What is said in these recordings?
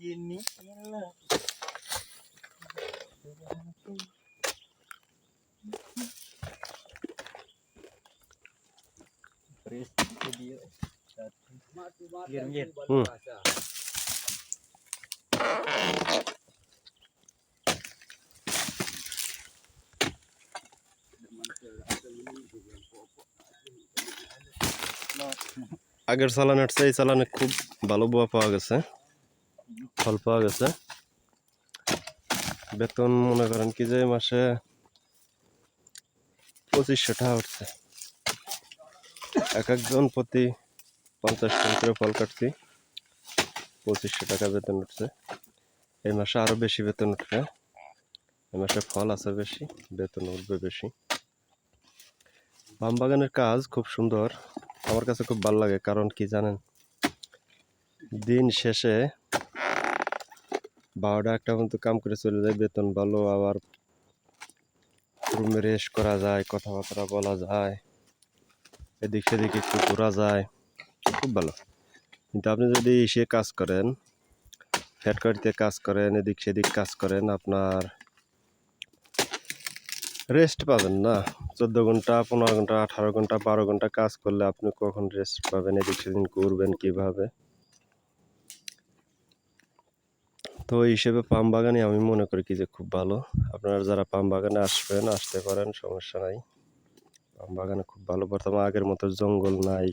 kini video Kirim Hmm. আগের চালানের চেয়ে এই চালানে খুব ভালো বোয়া পাওয়া গেছে ফল পাওয়া গেছে। বেতন মনে করেন কি যে মাসে পঁচিশশো টাকা উঠছে। এক একজন প্রতি পঞ্চাশ টাকা করে ফল কাটছি। পঁচিশশো টাকা বেতন উঠছে। এই মাসে আরও বেশি বেতন উঠবে। এই মাসে ফল আছে বেশি, বেতন উঠবে বেশি। পাম বাগানের কাজ খুব সুন্দর। আমার কাছে খুব ভালো লাগে, কারণ কি জানেন? দিন শেষে বারোটা একটা মতো কাম করে চলে যায়, বেতন ভালো, আবার রুমে রেস্ট করা যায়, কথাবার্তা বলা যায়, এদিক সেদিক একটু ঘোরা যায়, খুব ভালো। কিন্তু আপনি যদি সে কাজ করেন ফ্যাক্টরিতে কাজ করেন, এদিক সেদিক কাজ করেন, আপনার রেস্ট পাবেন না। চোদ্দ ঘণ্টা, পনেরো ঘণ্টা, আঠারো ঘণ্টা, বারো ঘণ্টা কাজ করলে আপনি কখন রেস্ট পাবেন, এদিক সেদিন করবেন কীভাবে? তো এই হিসেবে পাম বাগানে আমি মনে করি কি যে খুব ভালো। আপনারা যারা পাম বাগানে আসবেন আসতে পারেন সমস্যা নাই। পাম বাগানে খুব ভালো। বর্তমান আগের মতো জঙ্গল নাই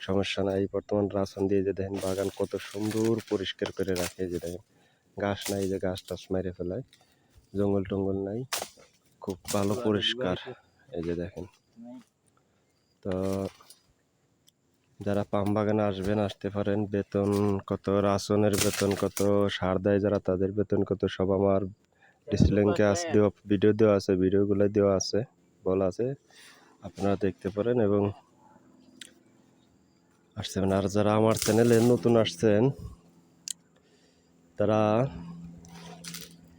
সমস্যা নাই। বর্তমান রাসন দিয়ে যে দেখেন বাগান কত সুন্দর পরিষ্কার করে রাখে যে দেখেন। ঘাস নাই যে ঘাস টাস মেরে ফেলায়। জঙ্গল টঙ্গল নাই। খুব ভালো পরিষ্কার এই যে দেখেন। তো যারা পাম বাগানে আসবেন আসতে পারেন। বেতন কত রাসনের বেতন কত সার দেয় যারা তাদের বেতন কত সব আমার ডিসলিঙ্কে আস দেওয়া ভিডিও দেওয়া আছে ভিডিওগুলো দেওয়া আছে বলা আছে। আপনারা দেখতে পারেন এবং আসতে পারেন আর যারা আমার চ্যানেলে নতুন আসছেন তারা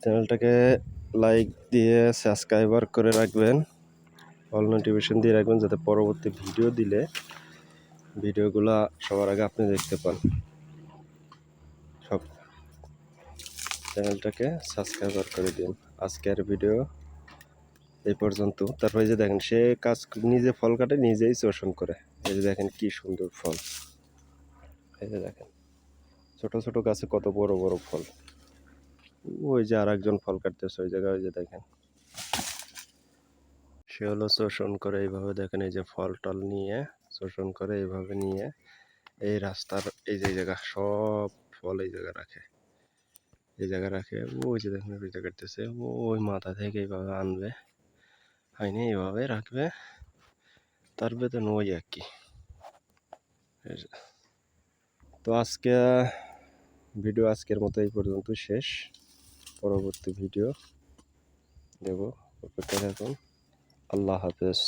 চ্যানেলটাকে লাইক দিয়ে সাবস্ক্রাইবার করে রাখবেন অল নোটিফিকেশন দিয়ে রাখবেন যাতে পরবর্তী ভিডিও দিলে ভিডিওগুলা সবার আগে আপনি দেখতে পান। সব চ্যানেলটাকে সাবস্ক্রাইবার করে দিন। আজকের ভিডিও এই পর্যন্ত। তারপরে যে দেখেন, সে কাজ নিজে ফল কাটে, নিজেই শোষণ করে। এই যে দেখেন কি সুন্দর ফল। এই যে দেখেন, ছোট ছোট গাছে কত বড় বড় ফল। ওই যে আর একজন ফল কাটতেছে ওই জায়গায়, ওই যে দেখেন। সে হলো শোষণ করে এইভাবে দেখেন এই যে ফল টল নিয়ে শোষণ করে এইভাবে নিয়ে এই রাস্তার এই যে জায়গা সব ফল এই জায়গা রাখে। এই জায়গা রাখে, ওই যে দেখেন ওই জায়গা কাটতেছে, ওই মাথা থেকে এইভাবে আনবে হয়নি এইভাবে রাখবে, তার বেতন ওই আর কি তো আজকে, ভিডিও আজকের মতো এই পর্যন্ত শেষ। পরবর্তী ভিডিও দেব। অপেক্ষা থাকুন। আল্লাহ হাফেজ।